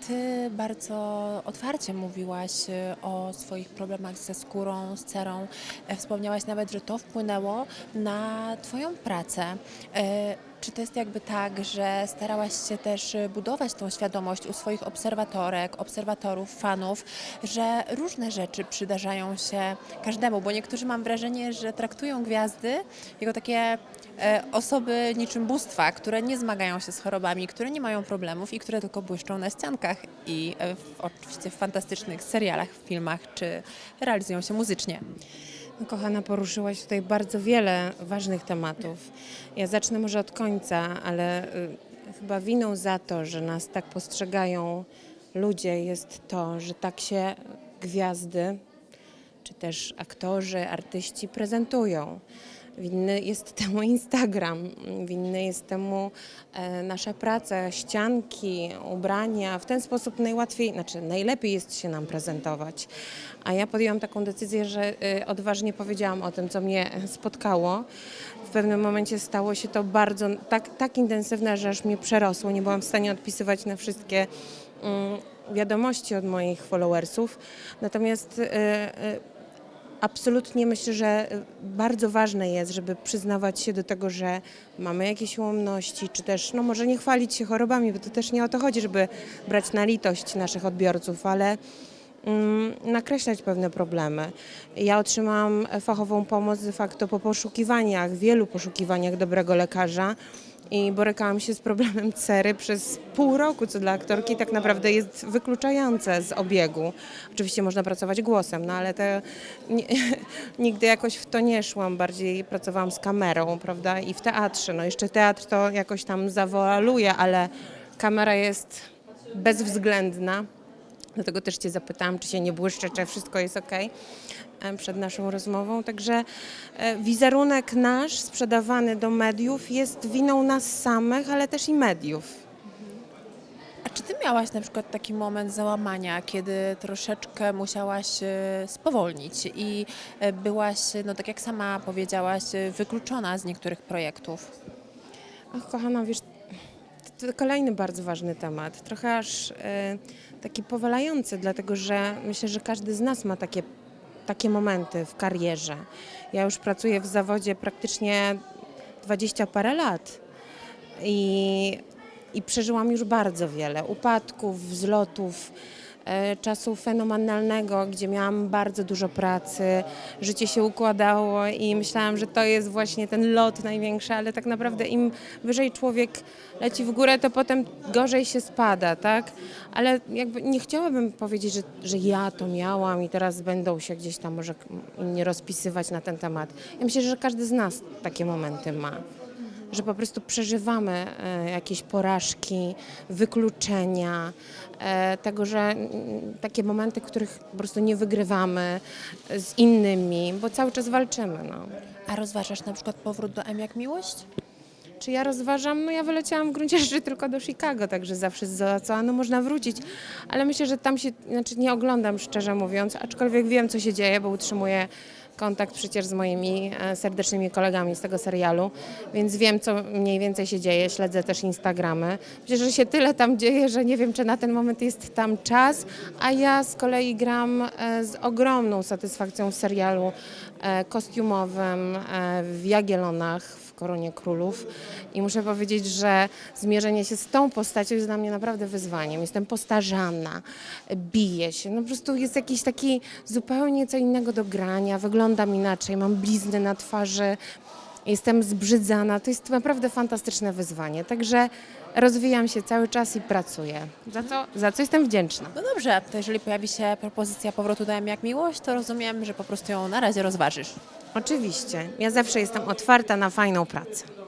Ty bardzo otwarcie mówiłaś y, o swoich problemach ze skórą, z cerą. E, Wspomniałaś nawet, że to wpłynęło na Twoją pracę. Czy to jest jakby tak, że starałaś się też y, budować tą świadomość u swoich obserwatorek, obserwatorów, fanów, że różne rzeczy przydarzają się każdemu, bo niektórzy mam wrażenie, że traktują gwiazdy jako takie e, osoby niczym bóstwa, które nie zmagają się z chorobami, które nie mają problemów i które tylko błyszczą na ściankach i e, w, oczywiście w fantastycznych serialach, filmach czy realizują się muzycznie. No, Kochana, poruszyłaś tutaj bardzo wiele ważnych tematów. Ja zacznę może od końca, ale y, chyba winą za to, że nas tak postrzegają ludzie, jest to, że tak się gwiazdy, czy też aktorzy, artyści prezentują. Winny jest temu Instagram, winny jest temu e, nasza praca, ścianki, ubrania. W ten sposób najłatwiej, znaczy najlepiej jest się nam prezentować. A ja podjęłam taką decyzję, że y, odważnie powiedziałam o tym, co mnie spotkało. W pewnym momencie stało się to bardzo tak, tak intensywne, że aż mnie przerosło. Nie byłam w stanie odpisywać na wszystkie mm, wiadomości od moich followersów. Natomiast y, Absolutnie myślę, że y, bardzo ważne jest, żeby przyznawać się do tego, że mamy jakieś ułomności, czy też, no może nie chwalić się chorobami, bo to też nie o to chodzi, żeby brać na litość naszych odbiorców, ale mm, nakreślać pewne problemy. Ja otrzymałam fachową pomoc de facto po poszukiwaniach, wielu poszukiwaniach dobrego lekarza. I borykałam się z problemem cery przez pół roku, co dla aktorki tak naprawdę jest wykluczające z obiegu. Oczywiście można pracować głosem, no ale to nie, nigdy jakoś w to nie szłam, bardziej pracowałam z kamerą, prawda, i w teatrze. No jeszcze teatr to jakoś tam zawoaluje, ale kamera jest bezwzględna. Dlatego też Cię zapytałam, czy się nie błyszczę, czy wszystko jest ok przed naszą rozmową. Także e, wizerunek nasz sprzedawany do mediów jest winą nas samych, ale też i mediów. A czy Ty miałaś na przykład taki moment załamania, kiedy troszeczkę musiałaś e, spowolnić i e, byłaś, no tak jak sama powiedziałaś, e, wykluczona z niektórych projektów? Ach, kochana, wiesz, to, kolejny bardzo ważny temat. Trochę aż e, taki powalający, dlatego że myślę, że każdy z nas ma takie, takie momenty w karierze. Ja już pracuję w zawodzie praktycznie dwadzieścia parę lat i, i przeżyłam już bardzo wiele upadków, wzlotów. E, Czasu fenomenalnego, gdzie miałam bardzo dużo pracy, życie się układało i myślałam, że to jest właśnie ten lot największy, ale tak naprawdę im wyżej człowiek leci w górę, to potem gorzej się spada, tak? Ale jakby nie chciałabym powiedzieć, że, że ja to miałam i teraz będą się gdzieś tam może inni rozpisywać na ten temat. Ja myślę, że każdy z nas takie momenty ma że po prostu przeżywamy e, jakieś porażki, wykluczenia, e, tego, że mm, takie momenty, w których po prostu nie wygrywamy z innymi, bo cały czas walczymy. No. A rozważasz na przykład powrót do M jak miłość? Czy ja rozważam? No ja wyleciałam w gruncie rzeczy tylko do Chicago, także zawsze z oceanu można wrócić, ale myślę, że tam się, znaczy nie oglądam szczerze mówiąc, aczkolwiek wiem co się dzieje, bo utrzymuję kontakt przecież z moimi e, serdecznymi kolegami z tego serialu, więc wiem co mniej więcej się dzieje, śledzę też Instagramy. Myślę, że się tyle tam dzieje, że nie wiem czy na ten moment jest tam czas, a ja z kolei gram e, z ogromną satysfakcją w serialu e, kostiumowym w Jagiellonach Koronie Królów i muszę powiedzieć, że zmierzenie się z tą postacią jest dla mnie naprawdę wyzwaniem. Jestem postarzana, biję się, no po prostu jest jakiś taki zupełnie co innego do grania, wyglądam inaczej, mam blizny na twarzy, jestem zbrzydzana. To jest naprawdę fantastyczne wyzwanie, także rozwijam się cały czas i pracuję, za co, za co jestem wdzięczna. No dobrze, to jeżeli pojawi się propozycja powrotu do M jak miłość, to rozumiem, że po prostu ją na razie rozważysz. Oczywiście, ja zawsze jestem otwarta na fajną pracę.